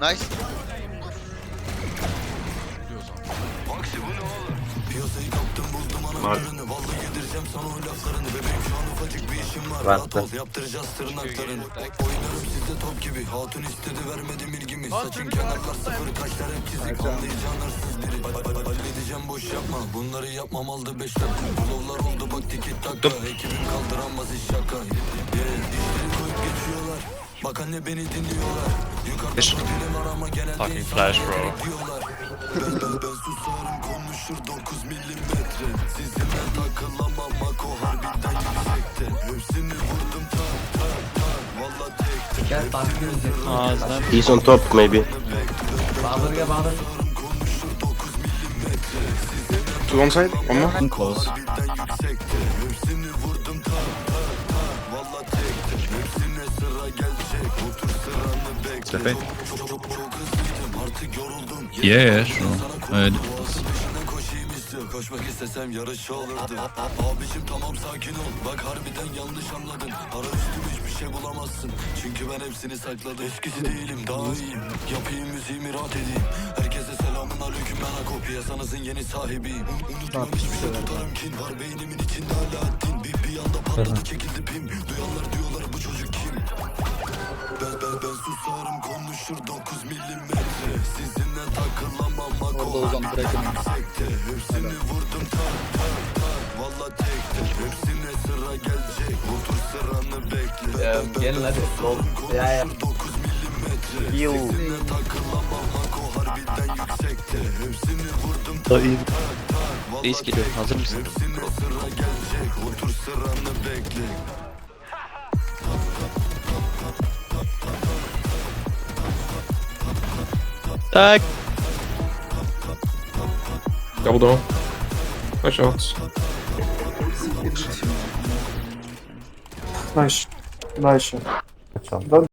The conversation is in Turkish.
Nice. Rahatta. Yaptıracağız tırnaklarını Oynarım sizde top gibi Hatun istedi vermedim ilgimi Saçın kenarlar sıfır kaşlar hep çizik Anlayacağın hırsız biri Hall- hall- Halledeceğim boş yapma Bunları yapmam aldı beş dakika Bulovlar oldu bak tiki taka Ekibim kaldıramaz iş şaka Bak anne beni dinliyorlar. Yukarıda profilim var ama genelde Fucking insanlar flash, bro. diyorlar. Ben ben ben susarım konuşur 9 milimetre. Sizinle takılamam Mako harbiden yüksekte. Hepsini vurdum tak tak tak Valla tekte Gel takip Ağzına He's on top maybe. Bahadır gel Bahadır. Two on side, one more. close. harbiden yüksekte. Hepsini yoruldum Yeah, sure. İstiyor Koşmak istesem yarış olurdu Abicim tamam sakin ol Bak harbiden yanlış anladın Ara üstüm hiçbir şey bulamazsın Çünkü ben hepsini sakladım Eskisi değilim daha iyiyim Yapayım müziğimi rahat edeyim Herkese selamun aleyküm ben Ako Piyasanızın yeni sahibiyim Un- Unutmam hiçbir şey tutarım kin Var. Beynimin içinde hala din Bir, bir anda patladı çekildi pim susarım konuşur 9 milimetre. Sizinle takılamam Mako harbiden yüksekte. Hepsini vurdum tak tak tak Valla tekte. Hepsine sıra gelecek. Otur sıranı bekle. Ya, gelin hadi. susarım Ya, ya. konuşur 9 milimetre. Sizinle takılamam Mako harbiden yüksekte. Hepsini vurdum tak tak tak Reis geliyor, hazır mısın? Hepsine sıra gelecek. Otur sıranı bekle Tak. Double door. Flash out. Nice. Nice. Done.